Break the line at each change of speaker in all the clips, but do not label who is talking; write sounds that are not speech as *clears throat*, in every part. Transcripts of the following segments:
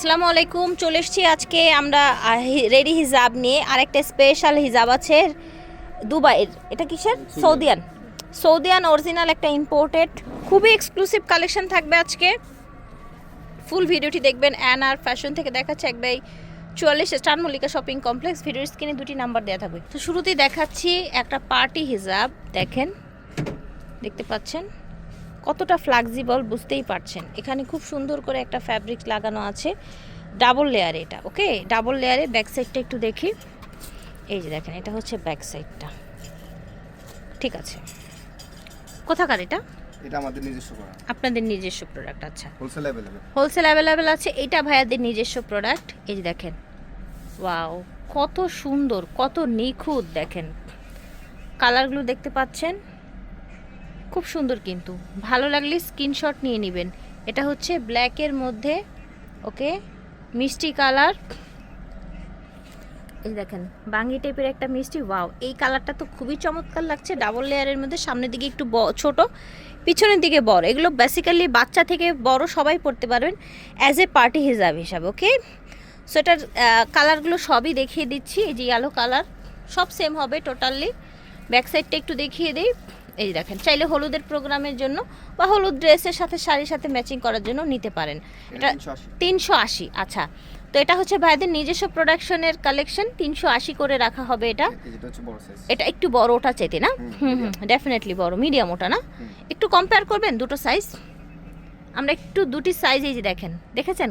আসসালামু আলাইকুম চলে এসেছি আজকে আমরা রেডি হিজাব নিয়ে। আরেকটা স্পেশাল হিজাব আছে দুবাইয়ের। এটা কিসের? সৌদিয়ান। সৌদিয়ান অরিজিনাল একটা ইম্পোর্টেড খুবই এক্সক্লুসিভ কালেকশন থাকবে আজকে। ফুল ভিডিওটি দেখবেন অ্যান আর ফ্যাশন থেকে দেখাচ্ছে এক একবার চুয়াল্লিশ স্টার মল্লিকা শপিং কমপ্লেক্স ভিডিওর স্ক্রিনে দুটি নাম্বার দেওয়া থাকবে। তো শুরুতেই দেখাচ্ছি একটা পার্টি হিজাব। দেখেন দেখতে পাচ্ছেন? কতটা ফ্লেক্সিবল বুঝতেই পারছেন। এখানে খুব সুন্দর করে একটা ফ্যাব্রিক লাগানো আছে ডাবল লেয়ারে এটা ওকে ডাবল লেয়ারে ব্যাক সাইডটা একটু দেখি। এই যে দেখেন এটা হচ্ছে ব্যাক সাইডটা ঠিক আছে। কোথাকার এটা?
এটা আমাদের নিজস্ব করা
আপনাদের নিজস্ব প্রোডাক্ট আচ্ছা।
হোলসেল অ্যাভেলেবেল
হোলসেল অ্যাভেলেবেল আছে এটা ভাইয়াদের নিজস্ব প্রোডাক্ট এই যে দেখেন ওয়াও কত সুন্দর কত নিখুঁত দেখেন। কালারগুলো দেখতে পাচ্ছেন? খুব সুন্দর কিন্তু। ভালো লাগলে স্ক্রিনশট নিয়ে নেবেন। এটা হচ্ছে ব্ল্যাকের মধ্যে, ওকে, মিষ্টি কালার এই দেখেন, বাঙ্গি টাইপের একটা মিষ্টি ওয়াও এই কালারটা তো খুবই চমৎকার লাগছে ডাবল লেয়ারের মধ্যে, সামনের দিকে একটু ছোট, পিছনের দিকে বড়। এগুলো বেসিক্যালি বাচ্চা থেকে বড় সবাই পড়তে পারবেন অ্যাজ এ পার্টি হিসাব হিসাবে ওকে সো এটার কালারগুলো সবই দেখিয়ে দিচ্ছি, এই যে ইয়েলো কালার সব সেম হবে টোটালি ব্যাক সাইডটা একটু দেখিয়ে দিই। এই দেখেন চাইলে হলুদের প্রোগ্রামের জন্য বা হলুদ ড্রেসের সাথে শাড়ির সাথে ম্যাচিং করার জন্য নিতে পারেন। এটা তিনশো আশি। আচ্ছা। তো এটা হচ্ছে ভাইদের নিজস্ব প্রোডাকশনের কালেকশন তিনশো আশি করে রাখা হবে এটা। এটা একটু বড় ওটা চেতে না?
হুম,
হুম ডেফিনেটলি বড় মিডিয়াম ওটা না? একটু কম্পেয়ার করবেন দুটো সাইজ আমরা একটু দুটি সাইজ এই যে দেখেন দেখেছেন?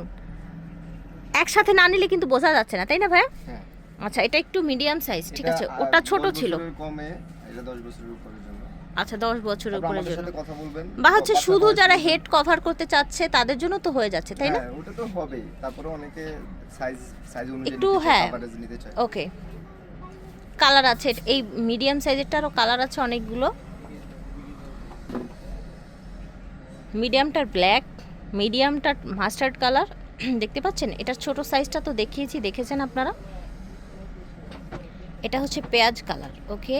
একসাথে না নিলে কিন্তু বোঝা যাচ্ছে না তাই না ভাইয়া?
হ্যাঁ।
আচ্ছা এটা একটু মিডিয়াম সাইজ ঠিক আছে? ওটা ছোট ছিল।
কমে এটা 10 বছরের জন্য।
আচ্ছা দশ বছরের
আমাদের
জন্য। বা হচ্ছে শুধু যারা হেড কভার করতে চাচ্ছে তাদের জন্য তো হয়ে যাচ্ছে তাই না?
হ্যাঁ ওটা তো হবেই। তারপরে অনেকে সাইজ সাইজ অনুযায়ী
একটু, হ্যাঁ। ওকে কালার আছে এই মিডিয়াম সাইজেরটারও কালার আছে অনেকগুলো। মিডিয়ামটার ব্ল্যাক মিডিয়ামটার মাস্টার্ড কালার দেখতে পাচ্ছেন? এটার ছোট সাইজটা তো দেখিয়েছি দেখেছেন আপনারা? এটা হচ্ছে পেঁয়াজ কালার ওকে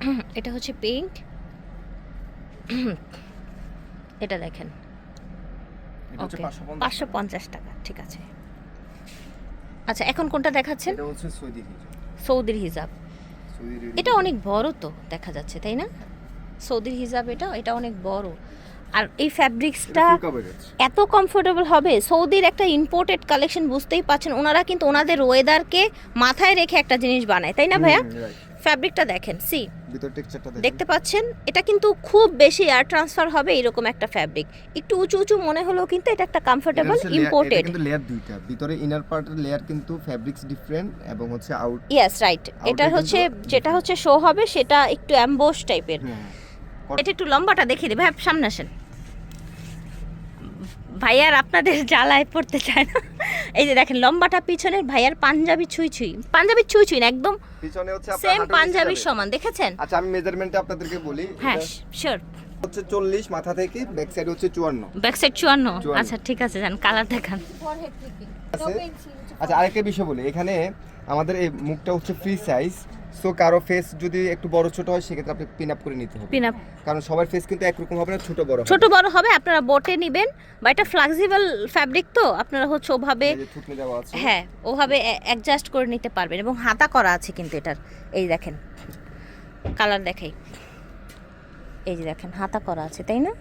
*clears throat* এটা হচ্ছে পিঙ্ক *clears throat* এটা দেখেন। ওকে পাঁচশো পঞ্চাশ টাকা ঠিক আছে। আচ্ছা এখন কোনটা দেখাচ্ছেন? সৌদির হিজাব। এটা অনেক বড় তো দেখা যাচ্ছে তাই না? সৌদির হিজাব এটা এটা অনেক বড়। আর এই ফ্যাব্রিক্সটা এত কমফোর্টেবল হবে? সৌদির একটা ইম্পোর্টেড কালেকশন বুঝতেই পাচ্ছেন ওনারা কিন্তু ওনাদের ওয়েদারকে মাথায় রেখে একটা জিনিস বানায় তাই না ভাইয়া। ফ্যাব্রিকটা দেখেন সি
ভিতর টেক্সচারটা
দেখতে পাচ্ছেন? এটা কিন্তু খুব বেশি এয়ার ট্রান্সফার হবে এরকম একটা ফ্যাব্রিক। একটু উঁচু উঁচু মনে হলেও কিন্তু এটা একটা কমফোর্টেবল ইম্পোর্টেড
কিন্তু লেয়ার দুইটা। ভিতরে ইনার পার্টের লেয়ার কিন্তু ফ্যাব্রিক্স ডিফারেন্ট এবং হচ্ছে আউট
ইয়েস রাইট এটা হচ্ছে যেটা হচ্ছে শো হবে সেটা একটু অ্যাম্বোস টাইপের
হ্যাঁ
এটা একটু লম্বাটা দেখিয়ে দেবে ভাই সামনে আসেন। ভাইয়ার আপনাদের জ্বালায় পড়তে চায় না। এই যে দেখেন লম্বাটা পিছনের ভাইয়ার পাঞ্জাবি ছুঁই ছুঁই। পাঞ্জাবি ছুঁই ছুঁই না একদম
পিছনে হচ্ছে আপনার
সেম পাঞ্জাবির সমান দেখেছেন?
আচ্ছা আমি মেজারমেন্টটা আপনাদেরকে বলি।
হ্যাঁ শিওর
হচ্ছে চল্লিশ মাথা থেকে ব্যাক সাইড হচ্ছে চুয়ান্ন।
ব্যাক সাইড চুয়ান্ন?
চুয়ান্ন।
আচ্ছা ঠিক আছে যান কালার দেখান।
আছে? আচ্ছা আরেকটা বিষয় বলি। এখানে আমাদের এই মুখটা হচ্ছে ফ্রি সাইজ সো কারও ফেস যদি একটু বড় ছোট হয় সেক্ষেত্রে আপনি পিন আপ করে নিতে হবে।
পিন আপ
কারণ সবার ফেস কিন্তু একরকম হবে না ছোট বড়
ছোট বড় হবে আপনারা বোটে নেবেন। বা এটা ফ্লেক্সিবল ফ্যাব্রিক তো আপনারা হচ্ছে ওভাবে হ্যাঁ ওভাবে অ্যাডজাস্ট করে নিতে পারবেন। এবং হাতা করা আছে কিন্তু এটার। এই দেখেন কালার দেখাই। এই যে দেখেন হাতা করা আছে তাই না?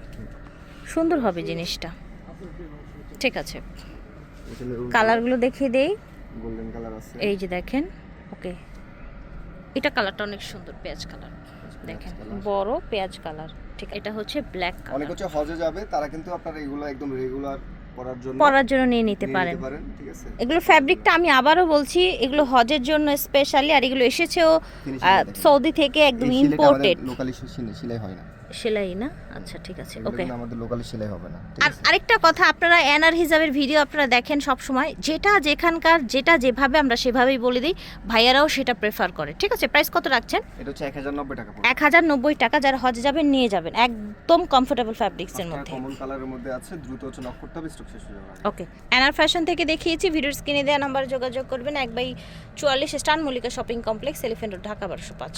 সুন্দর হবে জিনিসটা। ঠিক আছে। কালারগুলো দেখিয়ে দেই। এই যে দেখেন ওকে এটা কালারটা অনেক সুন্দর পেঁয়াজ কালার। দেখেন বড় পেঁয়াজ কালার ঠিক এটা হচ্ছে ব্ল্যাক কালার অনেক
হচ্ছে হজে যাবে তারা কিন্তু আপনারা এগুলো একদম রেগুলার পরার জন্য
পরার জন্য নিয়ে নিতে পারেন।
ঠিক আছে।
এগুলো ফ্যাব্রিকটা আমি আবারও বলছি এগুলো হজের জন্য স্পেশালি আর এগুলো এসেছেও। সৌদি থেকে একদম ইম্পোর্টেড
লোকালি সেলাই হয় না।
সেলাই না? আচ্ছা ঠিক আছে ওকে
আমাদের লোকালি সেলাই হবে না
আর আরেকটা কথা আপনারা এনআর হিসাবের ভিডিও আপনারা দেখেন সব সময় যেটা যেখানকার যেটা যেভাবে আমরা সেভাবেই বলে দিই ভাইয়ারাও সেটা প্রেফার করে ঠিক আছে? প্রাইস কত রাখছেন?
এটা হচ্ছে 1090 টাকা
এক হাজার নব্বই টাকা যারা হজ যাবেন নিয়ে যাবেন একদম কমফোর্টেবল ফ্যাব্রিক্সের মধ্যে।
কমন কালারের মধ্যে আছে দ্রুত হচ্ছে নক করতে হবে স্টক শেষ হয়ে যাবে।
ওকে এনআর ফ্যাশন থেকে দেখিয়েছি ভিডিওর স্ক্রিনে দেওয়া নাম্বারে যোগাযোগ করবেন এক বাই চুয়াল্লিশ স্টান Mallika shopping complex elephant road Dhaka বারোশো পাঁচ।